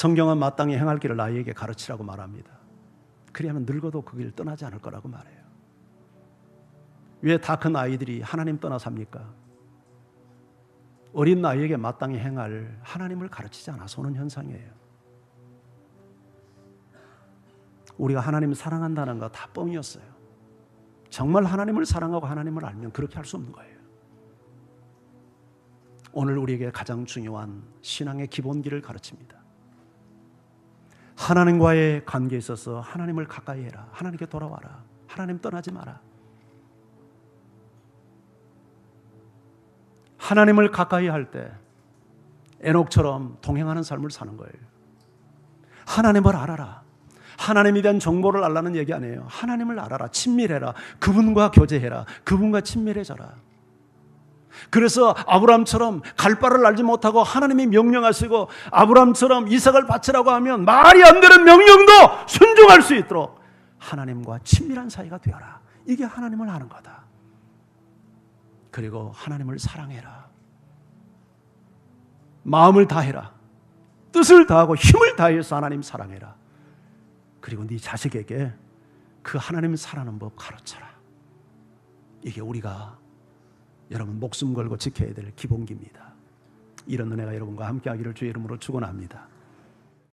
성경은 마땅히 행할 길을 아이에게 가르치라고 말합니다. 그리하면 늙어도 그 길을 떠나지 않을 거라고 말해요. 왜 다 큰 아이들이 하나님 떠나 삽니까? 어린 나이에게 마땅히 행할 하나님을 가르치지 않아서 오는 현상이에요. 우리가 하나님을 사랑한다는 거 다 뻥이었어요. 정말 하나님을 사랑하고 하나님을 알면 그렇게 할 수 없는 거예요. 오늘 우리에게 가장 중요한 신앙의 기본기를 가르칩니다. 하나님과의 관계에 있어서 하나님을 가까이 해라. 하나님께 돌아와라. 하나님 떠나지 마라. 하나님을 가까이 할 때 에녹처럼 동행하는 삶을 사는 거예요. 하나님을 알아라. 하나님에 대한 정보를 알라는 얘기 아니에요. 하나님을 알아라. 친밀해라. 그분과 교제해라. 그분과 친밀해져라. 그래서 아브람처럼 갈 바를 알지 못하고 하나님이 명령하시고 아브람처럼 이삭을 바치라고 하면 말이 안 되는 명령도 순종할 수 있도록 하나님과 친밀한 사이가 되어라. 이게 하나님을 아는 거다. 그리고 하나님을 사랑해라. 마음을 다해라. 뜻을 다하고 힘을 다해서 하나님 사랑해라. 그리고 네 자식에게 그 하나님 사랑하는 법 가르쳐라. 이게 우리가 여러분 목숨 걸고 지켜야 될 기본기입니다. 이런 은혜가 여러분과 함께하기를 주의 이름으로 축원합니다.